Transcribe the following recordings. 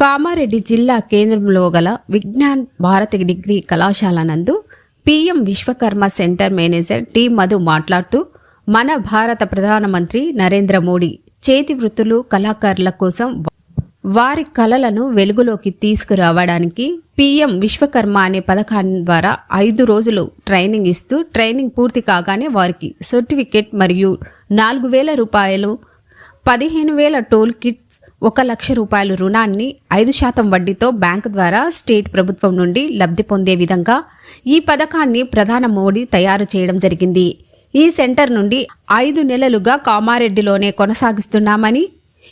కామారెడ్డి జిల్లా కేంద్రంలో గల విజ్ఞాన్ భారతి డిగ్రీ కళాశాల నందు PM Vishwakarma centre manager T Madhu మాట్లాడుతూ మన భారత ప్రధానమంత్రి నరేంద్ర మోడీ చేతి వృత్తులు కళాకారుల కోసం వారి కళలను వెలుగులోకి తీసుకురావడానికి పిఎం విశ్వకర్మ అనే పథకాన్ని ద్వారా ఐదు రోజులు ట్రైనింగ్ ఇస్తూ ట్రైనింగ్ పూర్తి కాగానే వారికి సర్టిఫికెట్ మరియు నాలుగు వేల రూపాయలు పదిహేను వేల టోల్ కిట్స్ ఒక లక్ష రూపాయల రుణాన్ని ఐదు శాతం వడ్డీతో బ్యాంకు ద్వారా స్టేట్ ప్రభుత్వం నుండి లబ్ధి పొందే విధంగా ఈ పథకాన్ని ప్రధాన మోడీ తయారు చేయడం జరిగింది. ఈ సెంటర్ నుండి ఐదు నెలలుగా కామారెడ్డిలోనే కొనసాగిస్తున్నామని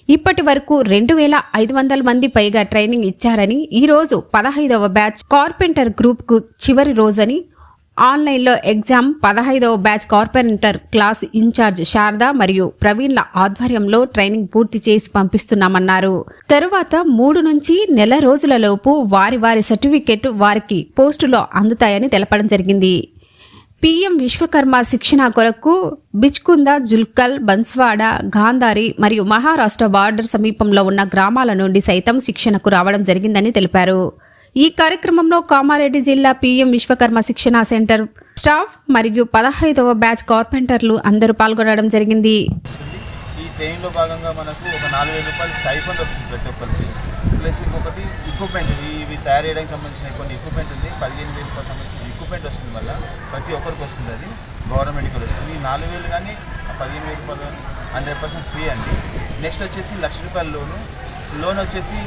ఇప్పటి వరకు రెండు వేల ఐదు వందల మంది పైగా ట్రైనింగ్ ఇచ్చారని ఈరోజు పదహైదవ బ్యాచ్ కార్పెంటర్ గ్రూప్కు చివరి రోజని ఆన్లైన్లో ఎగ్జామ్ పదహైదవ batch carpenter class incharge Sharada మరియు ప్రవీణ్ల ఆధ్వర్యంలో ట్రైనింగ్ పూర్తి చేసి పంపిస్తున్నామన్నారు. తరువాత మూడు నుంచి నెల రోజులలోపు వారి వారి సర్టిఫికెట్ వారికి పోస్టులో అందుతాయని తెలపడం జరిగింది. పీఎం విశ్వకర్మ శిక్షణ కొరకు బిచ్కుంద జుల్కల్ బన్స్వాడ గాంధారి మరియు మహారాష్ట్ర బార్డర్ సమీపంలో ఉన్న గ్రామాల నుండి సైతం శిక్షణకు రావడం జరిగిందని తెలిపారు. ఈ కార్యక్రమంలో కామారెడ్డి జిల్లా పీఎం విశ్వకర్మ శిక్షణా సెంటర్ స్టాఫ్ మరియు పదహైదవ బ్యాచ్ కార్పెంటర్లు అందరూ పాల్గొనడం జరిగింది. ఈ ట్రైనింగ్లో భాగంగా మనకు ఒక నాలుగు వేల రూపాయలు స్టైఫండ్ వస్తుంది ప్రతి ఒక్కరికి. ప్లస్ ఇంకొకటి ఎక్విప్మెంట్ ఇవి ఇవి తయారు చేయడానికి సంబంధించిన కొన్ని ఎక్విప్మెంట్ ఉంది. పదిహేను వేల రూపాయలు సంబంధించిన ఎక్విప్మెంట్ వస్తుంది మళ్ళీ. ప్రతి ఒక్కరికి వస్తుంది అది. గవర్నమెంట్కి వస్తుంది. ఈ నాలుగు వేలు కానీ పదిహేను వేల రూపాయలు హండ్రెడ్ పర్సెంట్ ఫ్రీ అండి. నెక్స్ట్ వచ్చేసి లక్ష రూపాయల లోను. లోన్ వచ్చేసి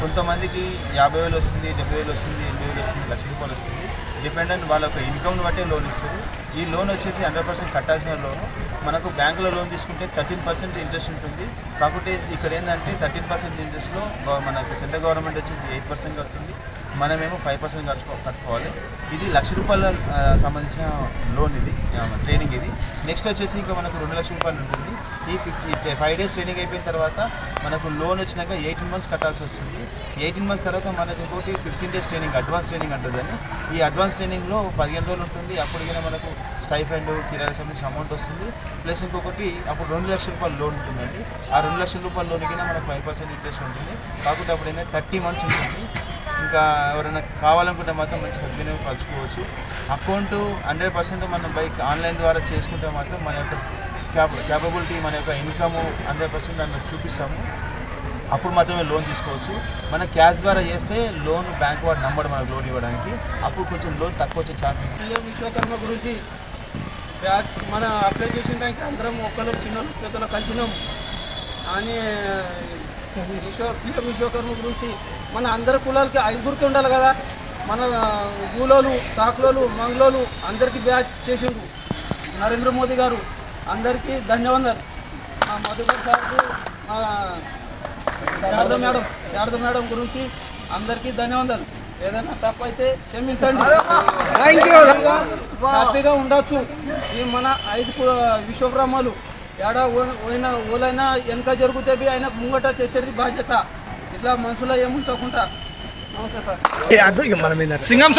కొంతమందికి యాభై వేలు వస్తుంది డెబ్బై వేలు వస్తుంది ఎనభై వేలు వస్తుంది లక్ష రూపాయలు వస్తుంది. డిపెండెంట్ వాళ్ళ యొక్క ఇన్కమ్ని బట్టే లోన్ ఇస్తారు. ఈ లోన్ వచ్చేసి హండ్రెడ్ పర్సెంట్ కట్టాల్సిన లోన్ మనకు బ్యాంకులో లోన్ తీసుకుంటే థర్టీన్ పర్సెంట్ ఇంట్రెస్ట్ ఉంటుంది. కాకపోతే ఇక్కడ ఏంటంటే థర్టీన్ పర్సెంట్ ఇంట్రెస్ట్లో గవ- మనకు సెంట్రల్ గవర్నమెంట్ వచ్చేసి ఎయిట్ పర్సెంట్ కడుతుంది. మనమేమో ఫైవ్ పర్సెంట్ కట్టుకో కట్టుకోవాలి. ఇది లక్ష రూపాయల సంబంధించిన లోన్ ఇది ట్రైనింగ్ ఇది. నెక్స్ట్ వచ్చేసి ఇంకా మనకు రెండు లక్షల రూపాయలు ఉంటుంది. ఈ ఫిఫ్టీ ఫైవ్ డేస్ ట్రైనింగ్ అయిపోయిన తర్వాత మనకు లోన్ వచ్చినాక ఎయిటీన్ మంత్స్ కట్టాల్సి వస్తుంది. ఎయిటీన్ మంత్స్ తర్వాత మనకు ఇంకోటి fifteen days training advance training అంటుందని. ఈ అడ్వాన్స్ ట్రైనింగ్లో పదిహేను రోజులు ఉంటుంది. అప్పటికైనా మనకు స్టైఫండ్ కిరాయి సంబంధించిన అమౌంట్ వస్తుంది. ప్లస్ ఇంకొకటి అప్పుడు రెండు లక్షల రూపాయలు లోన్ ఉంటుందండి. ఆ రెండు లక్షల రూపాయల లోన్కైనా మనకు ఫైవ్ పర్సెంట్ ఇంట్రెస్ట్ ఉంటుంది. కాకపోతే అప్పుడు ఏంటంటే థర్టీ మంత్స్ ఉంటుంది. ఇంకా ఎవరైనా కావాలనుకుంటే మాత్రం మంచి సద్వినియోగం పరచుకోవచ్చు అకౌంట్ హండ్రెడ్ పర్సెంట్ మనం బైక్ ఆన్లైన్ ద్వారా చేసుకుంటే మాత్రం మన యొక్క క్యాప క్యాపబిలిటీ మన యొక్క ఇన్కమ్ హండ్రెడ్ పర్సెంట్ దాన్ని చూపిస్తాము. అప్పుడు మాత్రమే లోన్ తీసుకోవచ్చు. మన క్యాష్ ద్వారా చేస్తే లోన్ బ్యాంక్ వాడు నంబర్ మనకు లోన్ ఇవ్వడానికి. అప్పుడు కొంచెం లోన్ తక్కువ వచ్చే ఛాన్సెస్ పిఎం విశ్వకర్మ గురించి మన అప్లై చేసిన దానికి అందరం ఒక్కరు చిన్న పెద్దలు కలిసినాం. అని విశ్వ పిఎం విశ్వకర్మ గురించి మన అందరి కులాలకి ఐదుగురికి ఉండాలి కదా మన ఊలోలు సాకులోలు మంగళోలు అందరికీ బ్యాచ్ చేసిండు నరేంద్ర మోదీ గారు అందరికీ ధన్యవాదాలు మా మధుకర్ సార్కు మా శారద మేడం శారద మేడం గురించి అందరికీ ధన్యవాదాలు ఏదైనా తప్పైతే క్షమించండి హ్యాపీగా ఉండొచ్చు ఈ మన ఐదు విశ్వబ్రహ్మలు ఏడా పోయిన ఓలైనా వెనక జరిగితే బి ఆయన ముంగట తెచ్చేది బాధ్యత. ఇట్లా మనసులో ఏముంచకుండా. నమస్తే సార్. సింగం సార్!